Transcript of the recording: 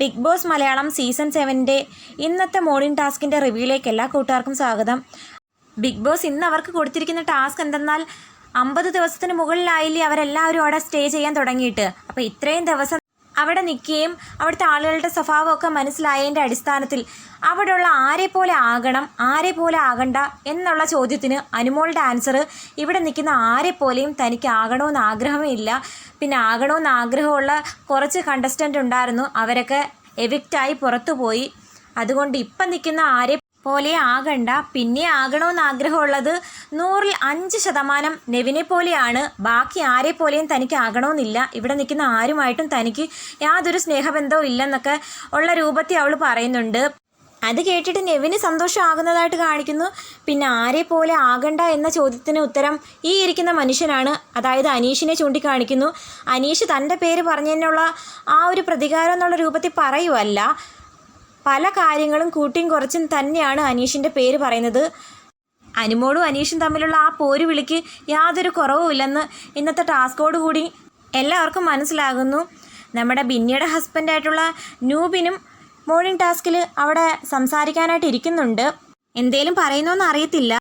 Big Boss Malayalam season സെവന്റെ ഇന്നത്തെ morning ടാസ്കിന്റെ റിവ്യൂയിലേക്ക് എല്ലാ കൂട്ടുകാർക്കും സ്വാഗതം. ബിഗ് ബോസ് ഇന്ന് അവർക്ക് കൊടുത്തിരിക്കുന്ന ടാസ്ക് എന്തെന്നാൽ അമ്പത് ദിവസത്തിന് മുകളിലായില്ലേ അവരെല്ലാവരും അവിടെ സ്റ്റേ ചെയ്യാൻ തുടങ്ങിയിട്ട്. അപ്പോൾ ഇത്രയും ദിവസം അവിടെ നിൽക്കുകയും അവിടുത്തെ ആളുകളുടെ സ്വഭാവമൊക്കെ മനസ്സിലായതിന്റെ അടിസ്ഥാനത്തിൽ അവിടെയുള്ള ആരെ പോലെ ആകണം ആരെ പോലെ ആകണ്ട എന്നുള്ള ചോദ്യത്തിന് അനുമോളുടെ ആൻസർ ഇവിടെ നിൽക്കുന്ന ആരെ പോലെയും തനിക്ക് ആകണമെന്ന് ആഗ്രഹമേ ഇല്ല. പിന്നെ ആകണമെന്ന് ആഗ്രഹമുള്ള കുറച്ച് കണ്ടസ്റ്റന്റ് ഉണ്ടായിരുന്നു. അവരൊക്കെ എവിക്റ്റായി പുറത്തു പോയി അതുകൊണ്ട് ഇപ്പം നിൽക്കുന്ന ആരെ പോലെ ആകണ്ട. പിന്നെ ആകണമെന്ന് ആഗ്രഹമുള്ളത് നൂറിൽ അഞ്ച് ശതമാനം നെവിനെ പോലെയാണ്. ബാക്കി ആരെ പോലെയും തനിക്ക് ആകണമെന്നില്ല. ഇവിടെ നിൽക്കുന്ന ആരുമായിട്ടും തനിക്ക് യാതൊരു സ്നേഹബന്ധവും ഇല്ലെന്നൊക്കെ ഉള്ള രൂപത്തിൽ അവൾ പറയുന്നുണ്ട്. അത് കേട്ടിട്ട് നെവിന് സന്തോഷമാകുന്നതായിട്ട് കാണിക്കുന്നു. പിന്നെ ആരെ പോലെ ആകണ്ട എന്ന ചോദ്യത്തിന് ഉത്തരം ഈ ഇരിക്കുന്ന മനുഷ്യനാണ്. അതായത് അനീഷിനെ ചൂണ്ടിക്കാണിക്കുന്നു. അനീഷ് തന്റെ പേര് പറഞ്ഞതിനുള്ള ആ ഒരു പ്രതികാരം എന്നുള്ള രൂപത്തിൽ പറയുമല്ല പല കാര്യങ്ങളും കൂട്ടിയും കുറച്ചും തന്നെയാണ് അനീഷിന്റെ പേര് പറയുന്നത്. അനുമോളും അനീഷും തമ്മിലുള്ള ആ പോര് വിളിക്ക് യാതൊരു കുറവുമില്ലെന്ന് ഇന്നത്തെ ടാസ്കോട് കൂടി എല്ലാവർക്കും മനസ്സിലാകുന്നു. നമ്മുടെ ബിന്നിയുടെ ഹസ്ബൻഡായിട്ടുള്ള നൂബിനും മോർണിംഗ് ടാസ്കിൽ അവിടെ സംസാരിക്കാനായിട്ട് ഇരിക്കുന്നുണ്ട്. എന്തേലും പറയുന്നോന്ന് അറിയത്തില്ല.